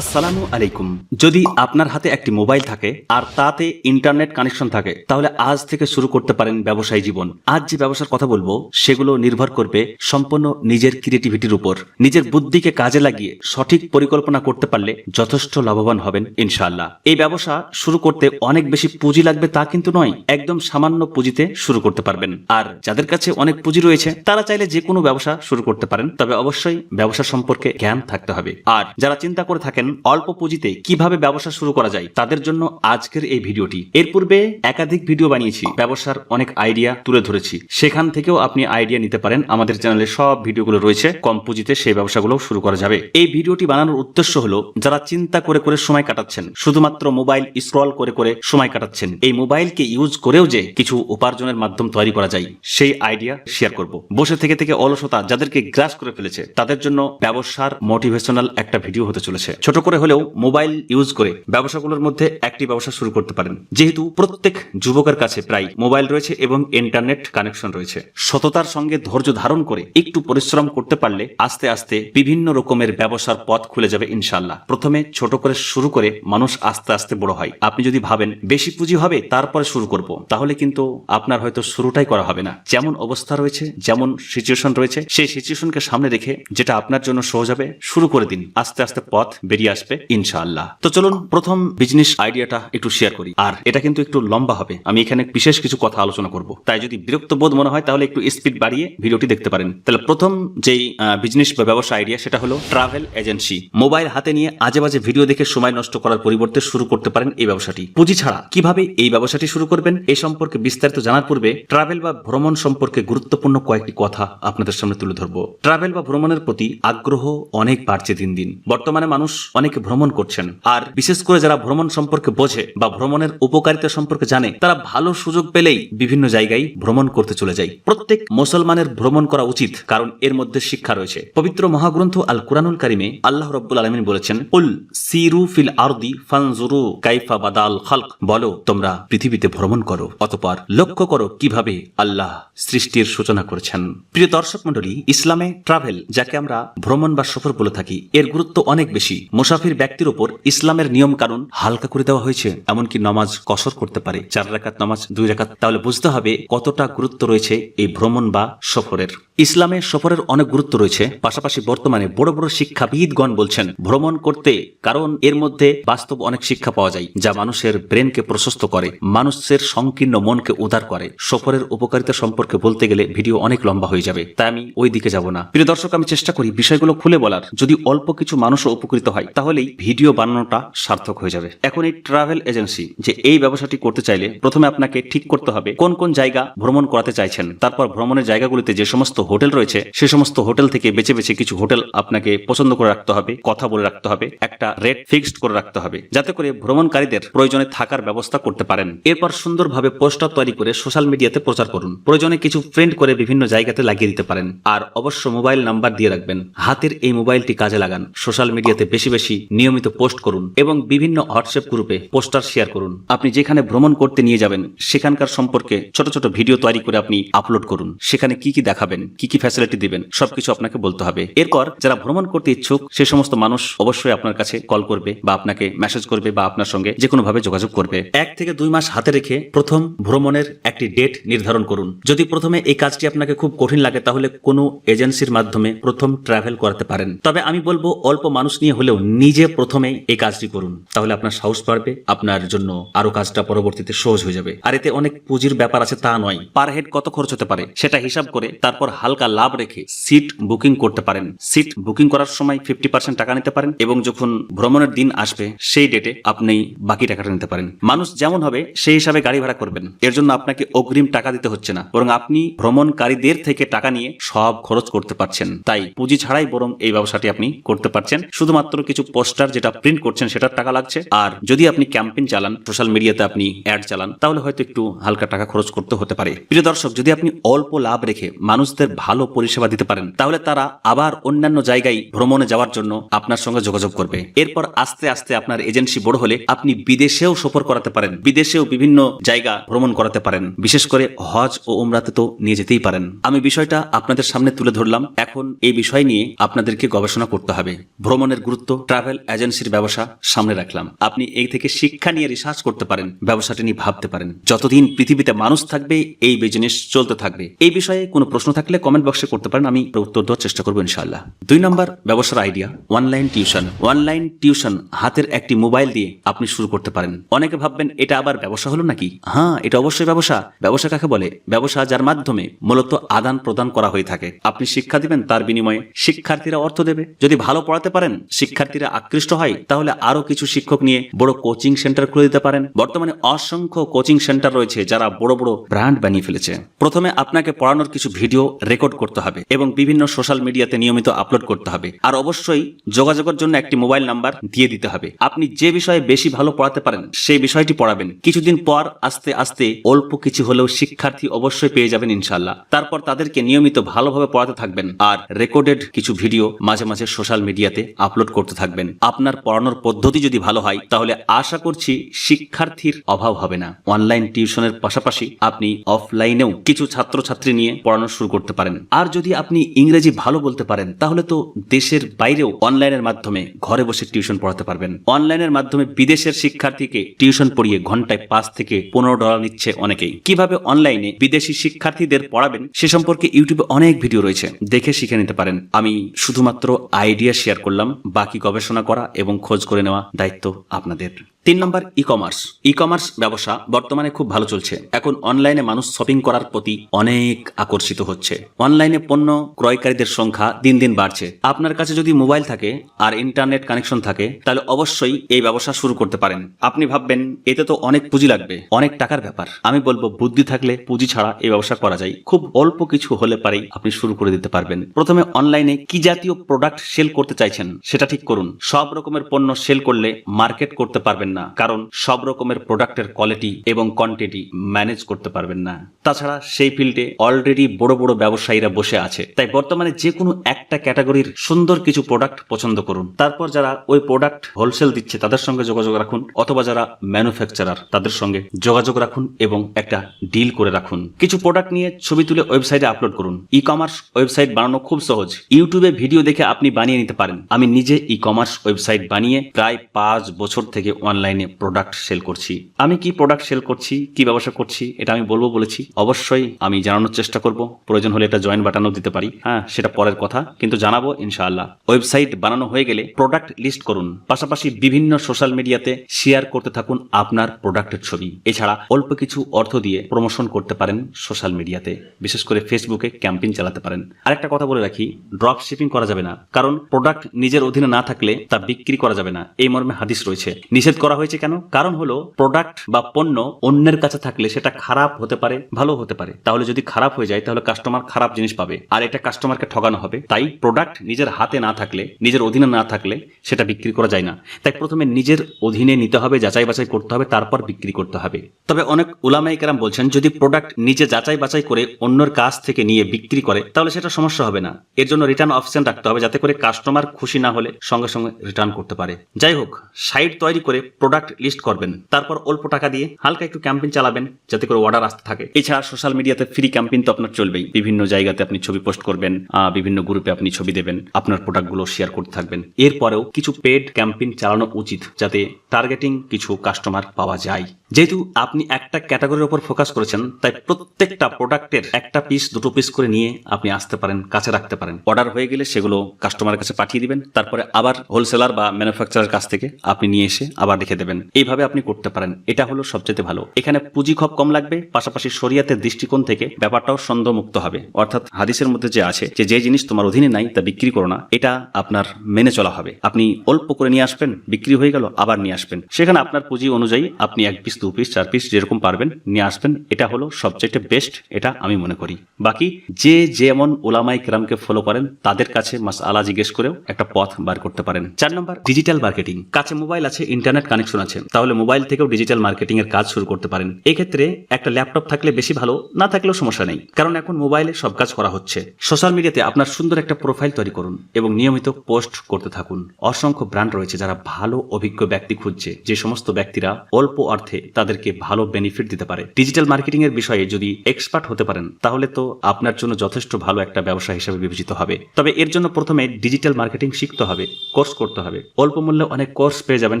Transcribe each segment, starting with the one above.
আসসালামু আলাইকুম। যদি আপনার হাতে একটি মোবাইল থাকে আর তাতে ইন্টারনেট কানেকশন থাকে, তাহলে আজ থেকে শুরু করতে পারেন ব্যবসায়ী জীবন। আজ যে ব্যবসার কথা বলব, সেগুলো নির্ভর করবে সম্পূর্ণ নিজের ক্রিয়েটিভিটির উপর। নিজের বুদ্ধিকে কাজে লাগিয়ে সঠিক পরিকল্পনা করতে পারলে যথেষ্ট লাভবান হবেন, ইনশাআল্লাহ। এই ব্যবসা শুরু করতে অনেক বেশি পুঁজি লাগবে তা কিন্তু নয়, একদম সামান্য পুঁজিতে শুরু করতে পারবেন। আর যাদের কাছে অনেক পুঁজি রয়েছে, তারা চাইলে যে কোনো ব্যবসা শুরু করতে পারেন। তবে অবশ্যই ব্যবসা সম্পর্কে জ্ঞান থাকতে হবে। আর যারা চিন্তা করে থাকেন অল্প পুঁজিতে কীভাবে ব্যবসা শুরু করা যায়, তাদের জন্য আজকের এই ভিডিওটি। এর পূর্বে একাধিক ভিডিও বানিয়েছি, ব্যবসার অনেক আইডিয়া তুলে ধরেছি। সেখান থেকেও আপনি আইডিয়া নিতে পারেন, আমাদের চ্যানেলে সব ভিডিওগুলো রয়েছে, কম পুঁজিতে সেই ব্যবসাগুলো শুরু করা যাবে। এই ভিডিওটি বানানোর উদ্দেশ্য হলো, যারা চিন্তা করে করে সময় কাটাচ্ছেন, শুধুমাত্র মোবাইল স্ক্রল করে করে সময় কাটাচ্ছেন, এই মোবাইলকে ইউজ করেও যে কিছু উপার্জনের মাধ্যম তৈরি করা যায়, সেই আইডিয়া শেয়ার করব। বসে থেকে থেকে অলসতা যাদেরকে গ্রাস করে ফেলেছে, তাদের জন্য ব্যবসার মোটিভেশনাল একটা ভিডিও হতে চলেছে। ছোট করে হলেও মোবাইল ইউজ করে ব্যবসাগুলোর মধ্যে একটি ব্যবসা শুরু করতে পারেন। যেহেতু প্রত্যেক যুবকের কাছে প্রায় মোবাইল রয়েছে এবং ইন্টারনেট কানেকশন রয়েছে। সততার সঙ্গে ধৈর্য ধারণ করে একটু পরিশ্রম করতে পারলে আস্তে আস্তে বিভিন্ন রকমের ব্যবসার পথ খুলে যাবে ইনশাল্লাহ প্রথমে ছোট করে শুরু করে মানুষ আস্তে আস্তে বড় হয়। আপনি যদি ভাবেন বেশি পুঁজি হবে, তারপরে শুরু করব, তাহলে কিন্তু আপনার হয়তো শুরুটাই করা হবে না। যেমন অবস্থা রয়েছে, যেমন সিচুয়েশন রয়েছে, সেই সিচুয়েশনকে সামনে রেখে যেটা আপনার জন্য সহজ হবে, শুরু করে দিন। আস্তে আস্তে পথ বেরিয়ে আসবে, ইনশাআল্লাহ। তো চলুন, প্রথম বিজনেস আইডিয়াটা একটু শেয়ার করি। আর এটা কিন্তু একটু লম্বা হবে। আমি এখানে বিশেষ কিছু কথা আলোচনা করব। তাই যদি বিরক্ত বোধ মনে হয়, তাহলে একটু স্পিড বাড়িয়ে ভিডিওটি দেখতে পারেন। তাহলে প্রথম যেই বিজনেস বা ব্যবসা আইডিয়া সেটা হলো ট্রাভেল এজেন্সি মোবাইল হাতে নিয়ে আজে বাজে ভিডিও দেখে সময় নষ্ট করার পরিবর্তে শুরু করতে পারেন এই ব্যবসাটি। পুঁজি ছাড়া কীভাবে এই ব্যবসাটি শুরু করবেন এই সম্পর্কে বিস্তারিত জানার পূর্বে ট্রাভেল বা ভ্রমণ সম্পর্কে গুরুত্বপূর্ণ কয়েকটি কথা আপনাদের সামনে তুলে ধরবো। ট্রাভেল বা ভ্রমণের প্রতি আগ্রহ অনেক বাড়ছে দিন দিন। বর্তমানে মানুষ অনেকে ভ্রমণ করছেন। আর বিশেষ করে যারা ভ্রমণ সম্পর্কে বোঝে বা ভ্রমণের উপকারিতা সম্পর্কে জানে, তারা ভালো সুযোগ পেলেই বিভিন্ন জায়গায় ভ্রমণ করতে চলে যায়। প্রত্যেক মুসলমানের ভ্রমণ করা উচিত, কারণ এর মধ্যে শিক্ষা রয়েছে। পবিত্র মহাগ্রন্থ আল কুরআনুল কারিমে আল্লাহ রব্বুল আলমিন বলেছেন উল সিরু ফিল আরদি ফানজুরু কাইফা বাদাল খালক। বলো, তোমরা পৃথিবীতে ভ্রমণ করো, অতপর লক্ষ্য করো কীভাবে আল্লাহ সৃষ্টির সূচনা করেছেন। প্রিয় দর্শক মন্ডলী ইসলামে ট্রাভেল, যাকে আমরা ভ্রমণ বা সফর বলে থাকি, এর গুরুত্ব অনেক বেশি। মুসাফির ব্যক্তির উপর ইসলামের নিয়ম কানুন হালকা করে দেওয়া হয়েছে, এমনকি নামাজ কসর করতে পারে। চার রাকাত নামাজ, দুই রাকাত। তাহলে বুঝতে হবে কতটা গুরুত্ব রয়েছে এই ভ্রমণ বা সফরের। ইসলামে সফরের অনেক গুরুত্ব রয়েছে। পাশাপাশি বর্তমানে বড় বড় শিক্ষাবিদগণ বলছেন, ভ্রমণ করতে কারণ এর মধ্যে বাস্তব অনেক শিক্ষা পাওয়া যায়, যা মানুষের ব্রেনকে প্রশস্ত করে, মানুষের সংকীর্ণ মনকে উদার করে। সফরের উপকারিতা সম্পর্কে বলতে গেলে ভিডিও অনেক লম্বা হয়ে যাবে, তাই আমি ওই দিকে যাব না। প্রিয় দর্শক, আমি চেষ্টা করি বিষয়গুলো খুলে বলার। যদি অল্প কিছু মানুষও উপকৃত হয়, তাহলেই ভিডিও বানানোটা সার্থক হয়ে যাবে। এখন এই ট্রাভেল এজেন্সি, যে এই ব্যবসাটি করতে চাইলে প্রথমে আপনাকে ঠিক করতে হবে কোন কোন জায়গা ভ্রমণ করাতে চাইছেন। তারপর ভ্রমণের জায়গাগুলিতে যে সমস্ত হোটেল রয়েছে, সে সমস্ত হোটেল থেকে বেছে বেছে কিছু হোটেল আপনাকে পছন্দ করে রাখতে হবে, কথা বলে রাখতে হবে, একটা রেট ফিক্সড করে রাখতে হবে, যাতে করে ভ্রমণকারীদের প্রয়োজনে থাকার ব্যবস্থা করতে পারেন। এরপর সুন্দরভাবে পোস্টার তৈরি করে সোশ্যাল মিডিয়াতে প্রচার করুন। প্রয়োজনে কিছু প্রিন্ট করে বিভিন্ন জায়গাতে লাগিয়ে দিতে পারেন। আর অবশ্য মোবাইল নাম্বার দিয়ে রাখবেন। হাতের এই মোবাইলটি কাজে লাগান। সোশ্যাল মিডিয়াতে বেশি বেশি নিয়মিত পোস্ট করুন এবং বিভিন্ন হোয়াটসঅ্যাপ গ্রুপে পোস্টার শেয়ার করুন। আপনি যেখানে ভ্রমণ করতে নিয়ে যাবেন, সেখানকার সম্পর্কে ছোট ছোট ভিডিও তৈরি করে আপনি আপলোড করুন। সেখানে কি কি দেখাবেন কি কি ফ্যাসিলিটি দিবেন, সবকিছু আপনাকে বলতে হবে। এরপর যারা ভ্রমণ করতে ইচ্ছুক, সে সমস্ত মানুষ অবশ্যই আপনার কাছে কল করবে বা আপনাকে মেসেজ করবে বা আপনার সঙ্গে যে কোনো ভাবে যোগাযোগ করবে। এক থেকে দুই মাস হাতে রেখে প্রথম ভ্রমণের একটি ডেট নির্ধারণ করুন। যদি প্রথমে এই কাজটি আপনাকে খুব কঠিন লাগে, তাহলে কোনো এজেন্সির মাধ্যমে প্রথম ট্রাভেল করাতে পারেন। তবে আমি বলব, অল্প মানুষ নিয়ে হলেও নিজে প্রথমে এই কাজটি করুন। তাহলে আপনার সাহস বাড়বে, আপনার জন্য আরও কাজটা পরবর্তীতে সহজ হয়ে যাবে। আর এতে অনেক পুঁজির ব্যাপার আছে তা নয়। পার হেড কত খরচ হতে পারে, সেটা হিসাব করে তারপর হালকা লাভ রেখে সিট বুকিং করতে পারেন। সিট বুকিং করার সময় ফিফটি পার্সেন্ট টাকা নিতে পারেন এবং যখন ভ্রমণের দিন আসবে, সেই ডেটে আপনি বাকি টাকাটা নিতে পারেন। মানুষ যেমন হবে, সেই হিসাবে গাড়ি ভাড়া করবেন। এর জন্য আপনাকে অগ্রিম টাকা দিতে হচ্ছে না। বরং আপনি ভ্রমণকারীদের থেকে টাকা নিয়ে সব খরচ করতে পারছেন। তাই পুঁজি ছাড়াই বরং এই ব্যবসাটি আপনি করতে পারছেন। শুধুমাত্র কিছু পোস্টার যেটা প্রিন্ট করছেন, সেটার টাকা লাগছে। আর যদি আপনি ক্যাম্পেইন চালান, সোশ্যাল মিডিয়াতে আপনি অ্যাড চালান, তাহলে হয়তো একটু হালকা টাকা খরচ করতে হতে পারে। প্রিয় দর্শক, যদি আপনি অল্প লাভ রেখে মানুষদের ভালো পরিষেবা দিতে পারেন, তাহলে তারা আবার অন্যান্য জায়গায় ভ্রমণে যাওয়ার জন্য আপনার সঙ্গে যোগাযোগ করবে। এরপর আস্তে আস্তে আপনার এজেন্সি বড় হলে আপনি বিদেশেও সফর করাতে পারেন, বিদেশেও বিভিন্ন জায়গা ভ্রমণ করাতে পারেন, বিশেষ করে হজ ও উমরাতে তো নিয়ে যেতেই পারেন। আমি বিষয়টা আপনাদের সামনে তুলে ধরলাম, এখন এই বিষয় নিয়ে আপনাদেরকে গবেষণা করতে হবে। ভ্রমণের গুরুত্ব, ট্রাভেল এজেন্সির ব্যবসা সামনে রাখলাম। আপনি এই থেকে শিক্ষা নিয়ে রিসার্চ করতে পারেন, ব্যবসাটি নিয়ে ভাবতে পারেন। যতদিন পৃথিবীতে মানুষ থাকবে, এই বিজনেস চলতে থাকবে। এই বিষয়ে কোনো প্রশ্ন থাকলে কমেন্ট বক্সে করতে পারেন, আমি উত্তর দেওয়ার চেষ্টা করব ইনশাআল্লাহ। দুই নম্বর ব্যবসার idea online tuition online tuition হাতের একটি মোবাইল দিয়ে আপনি শুরু করতে পারেন। অনেকে ভাববেন, এটা আবার ব্যবসা হলো নাকি? হ্যাঁ এটা অবশ্যই ব্যবসা। ব্যবসা কাকে বলে? ব্যবসা যার মাধ্যমে মূলত আদান প্রদান করা হয়ে থাকে। আপনি শিক্ষা দিবেন, তার বিনিময়ে শিক্ষার্থীরা অর্থ দেবে। যদি ভালো পড়াতে পারেন, শিক্ষার্থীরা আকৃষ্ট হয়, তাহলে আরও কিছু শিক্ষক নিয়ে বড় কোচিং সেন্টার খুলে দিতে পারেন। বর্তমানে অসংখ্য কোচিং সেন্টার রয়েছে, যারা বড় বড় ব্র্যান্ড বানিয়ে ফেলেছে। প্রথমে আপনাকে পড়ানোর কিছু ভিডিও রেকর্ড করতে হবে এবং বিভিন্ন সোশ্যাল মিডিয়াতে নিয়মিত আপলোড করতে হবে। আর অবশ্যই যোগাযোগের জন্য একটি মোবাইল নাম্বার দিয়ে দিতে হবে। আপনি যে বিষয়ে বেশি ভালো পড়াতে পারেন, সেই বিষয়টি পড়াবেন। কিছুদিন পর আস্তে আস্তে অল্প কিছু হলেও শিক্ষার্থী অবশ্যই পেয়ে যাবেন ইনশাল্লাহ তারপর তাদেরকে নিয়মিত ভালোভাবে পড়াতে থাকবেন আর রেকর্ডেড কিছু ভিডিও মাঝে মাঝে সোশ্যাল মিডিয়াতে আপলোড করতে থাকবেন। আপনার পড়ানোর পদ্ধতি যদি ভালো হয়, তাহলে আশা করছি শিক্ষার্থীর অভাব হবে না। অনলাইন টিউশনের পাশাপাশি আপনি অফলাইনেও কিছু ছাত্রছাত্রী নিয়ে পড়ানো শুরু করতে পারেন। আর যদি আপনি ইংরেজি ভালো বলতে পারেন, তাহলে তো দেশের বাইরেও অনলাইনের মাধ্যমে ঘরে বসে টিউশন পড়াতে পারবেন। অনলাইনের মাধ্যমে বিদেশের শিক্ষার্থীকে টিউশন পড়িয়ে ঘন্টায় পাঁচ থেকে পনেরো ডলার নিচ্ছে অনেকেই। কীভাবে অনলাইনে বিদেশি শিক্ষার্থীদের পড়াবেন, সে সম্পর্কে ইউটিউবে অনেক ভিডিও রয়েছে। দেখে শিখে নিতে পারেন। আমি শুধুমাত্র আইডিয়া শেয়ার করলাম, বাকি গবেষণা করা এবং খোঁজ করে নেওয়া দায়িত্ব আপনাদের। তিন নম্বর ই কমার্স ই কমার্স ব্যবসা বর্তমানে খুব ভালো চলছে। এখন অনলাইনে মানুষ শপিং করার প্রতি অনেক আকর্ষিত হচ্ছে। অনলাইনে পণ্য ক্রয়কারীদের সংখ্যা দিন দিন বাড়ছে। আপনার কাছে যদি মোবাইল থাকে আর ইন্টারনেট কানেকশন থাকে, তাহলে অবশ্যই এই ব্যবসা শুরু করতে পারেন। আপনি ভাববেন, এতে তো অনেক পুঁজি লাগবে। অনেক টাকার ব্যাপার। আমি বলব, বুদ্ধি থাকলে পুঁজি ছাড়া এই ব্যবসা করা যায়। খুব অল্প কিছু হলে পারেই আপনি শুরু করে দিতে পারবেন। প্রথমে অনলাইনে কি জাতীয় প্রোডাক্ট সেল করতে চাইছেন, সেটা ঠিক করুন। সব রকমের পণ্য সেল করলে মার্কেট করতে পারবেন না, কারণ সব রকমের প্রোডাক্টের কোয়ালিটি এবং কোয়ান্টিটি ম্যানেজ করতে পারবেন না। তাছাড়া সেই ফিল্ডে অলরেডি বড় বড় ব্যবসায়ীরা বসে আছে। তাই বর্তমানে যে কোনো একটা ক্যাটাগরির সুন্দর কিছু প্রোডাক্ট পছন্দ করুন। তারপর যারা ওই প্রোডাক্ট হোলসেল দিচ্ছে, তাদের সঙ্গে যোগাযোগ রাখুন, অথবা যারা ম্যানুফ্যাকচারার তাদের সঙ্গে যোগাযোগ রাখুন এবং একটা ডিল করে রাখুন। কিছু প্রোডাক্ট নিয়ে ছবি তুলে ওয়েবসাইটে আপলোড করুন। ই কমার্স ওয়েবসাইট বানানো খুব সহজ। ইউটিউবে ভিডিও দেখে আপনি বানিয়ে নিতে পারেন। আমি নিজে ই কমার্স ওয়েবসাইট বানিয়ে প্রায় পাঁচ বছর থেকে অনলাইনে প্রোডাক্ট সেল করছি। আমি কি প্রোডাক্ট সেল করছি, কি ব্যবসা করছি, এটা আমি বলব বলেছি। অবশ্যই আমি জানানোর চেষ্টা করব। প্রয়োজন হলে এটা জয়েন বাটনও দিতে পারি। হ্যাঁ সেটা পরের কথা। কিন্তু জানাব, ইনশাআল্লাহ। ওয়েবসাইট বানানো হয়ে গেলে প্রোডাক্ট লিস্ট করুন। পাশাপাশি বিভিন্ন সোশ্যাল মিডিয়াতে শেয়ার করতে থাকুন আপনার প্রোডাক্টের ছবি। এছাড়া অল্প কিছু অর্থ দিয়ে প্রমোশন করতে পারেন সোশ্যাল মিডিয়াতে বিশেষ করে ফেসবুকে ক্যাম্পেইন চালাতে পারেন। আরেকটা কথা বলে রাখি ড্রপ শিপিং করা যাবে না। কারণ প্রোডাক্ট নিজের অধীনে না থাকলে তা বিক্রি করা যাবে না। এই মর্মে হাদিস রয়েছে। নিষেধ করা হয়েছে কেন? কারণ হলো প্রোডাক্ট বা পণ্য অন্যের কাছে থাকলে সেটা খারাপ হতে পারে, ভালো হতে পারে। তাহলে যদি খারাপ হয়ে যায়, তাহলে কাস্টমার খারাপ জিনিস পাবে। আর এটা কাস্টমারকে ঠগানো হবে। তাই প্রোডাক্ট নিজের হাতে না থাকলে, নিজের অধীনে না থাকলে সেটা বিক্রি করা যায় না। তাই প্রথমে নিজের অধীনে নিতে হবে, যাচাই বাছাই করতে হবে, তারপর বিক্রি করতে হবে। তবে অনেক উলামাই কেরাম বলছেন, যদি প্রোডাক্ট নিজে যাচাই বাছাই করে অন্যর কাছ থেকে নিয়ে বিক্রি করে, তাহলে সেটা সমস্যা হবে না। এর জন্য রিটার্ন অপশন রাখতে হবে, যাতে করে কাস্টমার খুশি না হলে সঙ্গে সঙ্গে রিটার্ন করতে পারে। যাই হোক সাইট তৈরি করে প্রোডাক্ট লিস্ট করবেন। তারপর অল্প টাকা দিয়ে হালকা একটু ক্যাম্পেইন চালাবেন, যাতে করে অর্ডার আসতে থাকে। এছাড়া সোশ্যাল মিডিয়াতে ফ্রি ক্যাম্পেইন তো আপনার চলবেই। বিভিন্ন জায়গাতে আপনি ছবি পোস্ট করবেন বিভিন্ন গ্রুপে আপনি ছবি দেবেন, আপনার প্রোডাক্টগুলো শেয়ার করতে থাকবেন। এরপরেও কিছু পেড ক্যাম্পেইন চালানো উচিত যাতে টার্গেটিং কিছু কাস্টমার পাওয়া যায়। যেহেতু আপনি একটা ক্যাটাগরির উপর ফোকাস করেছেন, তাই প্রত্যেকটা প্রোডাক্টের একটা পিস দুটো পিস করে নিয়ে আপনি আসতে পারেন, কাছে রাখতে পারেন। অর্ডার হয়ে গেলে সেগুলো কাস্টমারের কাছে পাঠিয়ে দিবেন, তারপরে আবার হোলসেলার বা ম্যানুফ্যাকচারের কাছ থেকে আপনি নিয়ে এসে আবার রেখে দেবেন। এইভাবে আপনি করতে পারেন, এটা হলো সবচেয়ে ভালো। এখানে পুঁজি খুব কম লাগবে, পাশাপাশি শরিয়াতের দৃষ্টিকোণ থেকে ব্যাপারটাও সন্দেহমুক্ত হবে। অর্থাৎ হাদিসের মধ্যে যে আছে যে যে জিনিস তোমার অধীনে নাই তা বিক্রি করো না, এটা আপনার মেনে চলা হবে। আপনি অল্প করে নিয়ে আসবেন, বিক্রি হয়ে গেল, আবার নিয়ে আসবেন। সেখানে আপনার পুঁজি অনুযায়ী আপনি এক পিস দু পিস চার পিস যেরকম পারবেন নিয়ে আসবেন, এটা হলো সবচেয়ে বেস্ট এটা আমি মনে করি। বাকি যে যেমন ওলামাই কেরামকে ফলো করেন, তাদের কাছে মাস আলা জিজ্ঞেস করেও একটা পথ বার করতে পারেন। চার নম্বর ডিজিটাল মার্কেটিং কাছে মোবাইল আছে ইন্টারনেট কানেকশন আছে, তাহলে মোবাইল থেকেও ডিজিটাল মার্কেটিং এর কাজ শুরু করতে পারেন। এক্ষেত্রে একটা ল্যাপটপ থাকলে বেশি ভালো, না থাকলেও সমস্যা নেই, কারণ এখন মোবাইলে সব কাজ করা হচ্ছে। সোশ্যাল মিডিয়াতে আপনার সুন্দর একটা প্রোফাইল তৈরি করুন এবং নিয়মিত পোস্ট করতে থাকুন। অসংখ্য ব্র্যান্ড রয়েছে যারা ভালো, অভিজ্ঞ ব্যক্তি খুঁজছে, যে সমস্ত ব্যক্তিরা অল্প অর্থে তাদেরকে ভালো বেনিফিট দিতে পারে। ডিজিটাল মার্কেটিং এর বিষয়ে যদি এক্সপার্ট হতে পারেন, তাহলে তো আপনার জন্য যথেষ্ট ভালো একটা ব্যবসা হিসেবে বিবেচিত হবে। তবে এর জন্য প্রথমে ডিজিটাল মার্কেটিং শিখতে হবে কোর্স করতে হবে। অল্প মূল্যে অনেক কোর্স পেয়ে যাবেন,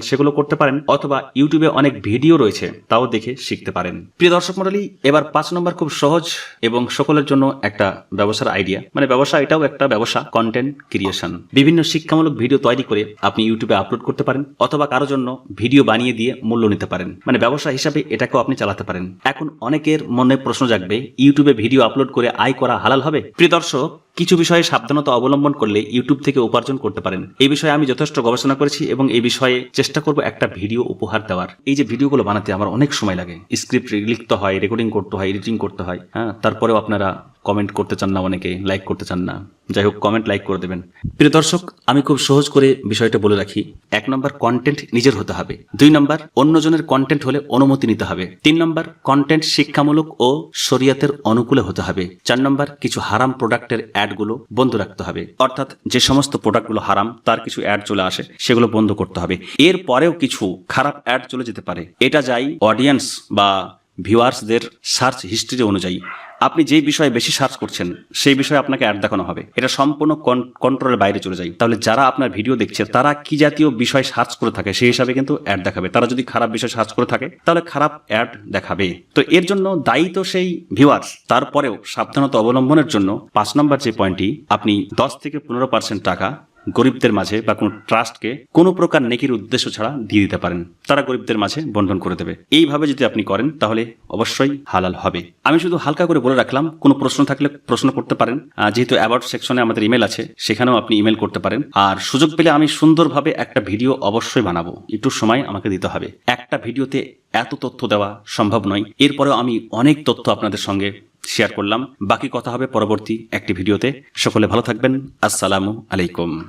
সেগুলো করতে পারেন, অথবা ইউটিউবে অনেক ভিডিও রয়েছে, তাও দেখে শিখতে পারেন। প্রিয় দর্শক মন্ডলী এবার পাঁচ নম্বর খুব সহজ এবং সকলের জন্য একটা ব্যবসার আইডিয়া মানে ব্যবসা এটাও একটা ব্যবসা কন্টেন্ট ক্রিয়েশন বিভিন্ন শিক্ষামূলক ভিডিও তৈরি করে আপনি ইউটিউবে আপলোড করতে পারেন, অথবা কারোর জন্য ভিডিও বানিয়ে দিয়ে মূল্য নিতে পারেন। মানে ব্যবসা হিসাবে এটাকেও আপনি চালাতে পারেন। এখন অনেকের মনে প্রশ্ন জাগবে, ইউটিউবে ভিডিও আপলোড করে আয় করা হালাল হবে? প্রিয় দর্শক কিছু বিষয়ে সাবধানতা অবলম্বন করলে ইউটিউব থেকে উপার্জন করতে পারেন। এই বিষয়ে আমি যথেষ্ট গবেষণা করেছি এবং এই বিষয়ে চেষ্টা করব একটা ভিডিও উপহার দেওয়ার। এই যে ভিডিওগুলো বানাতে আমার অনেক সময় লাগে। স্ক্রিপ্ট লিখতে হয় রেকর্ডিং করতে হয় এডিটিং করতে হয় হ্যাঁ? তারপরেও আপনারা কমেন্ট করতে চান না অনেকে লাইক করতে চান না। যাই হোক কমেন্ট লাইক করে দেবেন। প্রিয় দর্শক, আমি খুব সহজ করে বিষয়টা বলে রাখি। এক নম্বর কন্টেন্ট নিজের হতে হবে। দুই নম্বর অন্যজনের কন্টেন্ট হলে অনুমতি নিতে হবে। তিন নম্বর কন্টেন্ট শিক্ষামূলক ও শরিয়াতের অনুকূলে হতে হবে। চার নম্বর কিছু হারাম প্রোডাক্টের অ্যাডগুলো বন্ধ রাখতে হবে। অর্থাৎ যে সমস্ত প্রোডাক্টগুলো হারাম, তার কিছু অ্যাড চলে আসে, সেগুলো বন্ধ করতে হবে। এর পরেও কিছু খারাপ অ্যাড চলে যেতে পারে। এটা যাই অডিয়েন্স বা ভিউয়ার্সদের সার্চ হিস্ট্রি অনুযায়ী। আপনি যেই বিষয়ে বেশি সার্চ করছেন, সেই বিষয়ে আপনাকে অ্যাড দেখানো হবে। এটা সম্পূর্ণ কন্ট্রোলের বাইরে চলে যায়। তাহলে যারা আপনার ভিডিও দেখছে, তারা কি জাতীয় বিষয় সার্চ করে থাকে, সেই হিসাবে কিন্তু অ্যাড দেখাবে। তারা যদি খারাপ বিষয় সার্চ করে থাকে, তাহলে খারাপ অ্যাড দেখাবে। তো এর জন্য দায়ী তো সেই ভিউয়ার্স তারপরেও সাবধানতা অবলম্বনের জন্য পাঁচ নম্বর যে পয়েন্টটি আপনি দশ থেকে পনেরো পার্সেন্ট টাকা গরিবদের মাঝে বা কোনো ট্রাস্টকে কোনো প্রকার নেকির উদ্দেশ্য ছাড়া দিয়ে দিতে পারেন। তারা গরিবদের মাঝে বন্টন করে দেবে। এইভাবে যদি আপনি করেন, তাহলে অবশ্যই হালাল হবে। আমি শুধু হালকা করে বলে রাখলাম, কোনো প্রশ্ন থাকলে প্রশ্ন করতে পারেন। যেহেতু অ্যাবাউট সেকশনে আমাদের ইমেল আছে, সেখানেও আপনি ইমেল করতে পারেন। আর সুযোগ পেলে আমি সুন্দরভাবে একটা ভিডিও অবশ্যই বানাবো। একটু সময় আমাকে দিতে হবে। একটা ভিডিওতে এত তথ্য দেওয়া সম্ভব নয়। এরপরেও আমি অনেক তথ্য আপনাদের সঙ্গে শেয়ার করলাম। বাকি কথা হবে পরবর্তী একটি ভিডিওতে। সকলে ভালো থাকবেন। আসসালামু আলাইকুম।